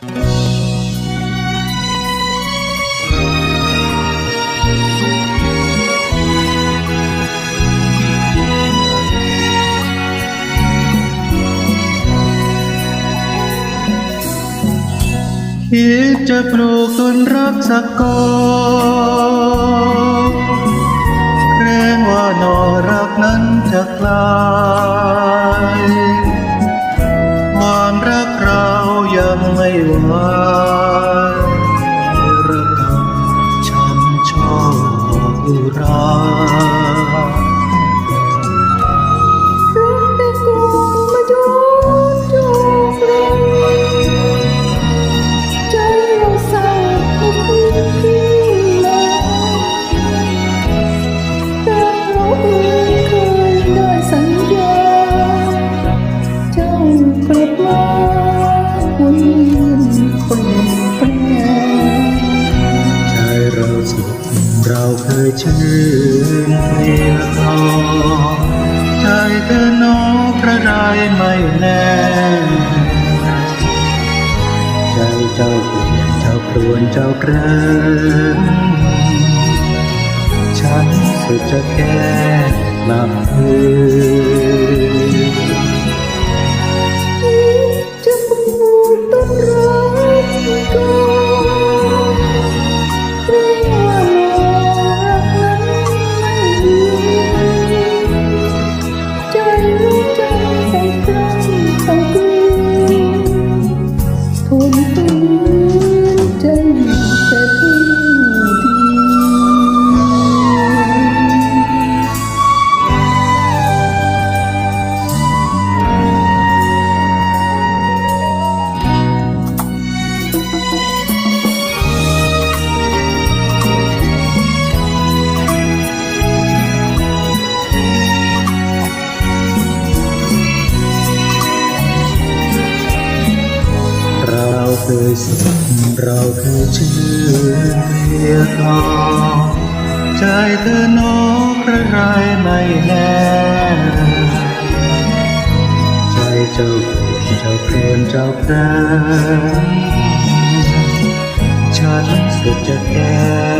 คิดจะปลูกต้นรักสักกอนเกรงว่าหนอรักนั้นจะคลาย ไว้ระกำช้ำชอบอุรา ยชื่นเพลียทอใจเธอน้องพระรายไม่แน่ ใจเจ้าเปลี่ยนเจ้าครวนเจ้าเกรงฉันสุดจะแก้ลับคืน ยสุขเราเคยชื่อเพรียทองใจเธอโน้องพระไรไม่แน่ใจเจ้าเปลี่ยนเจ้าโครนเจ้าแพรฉันสุดจะแก้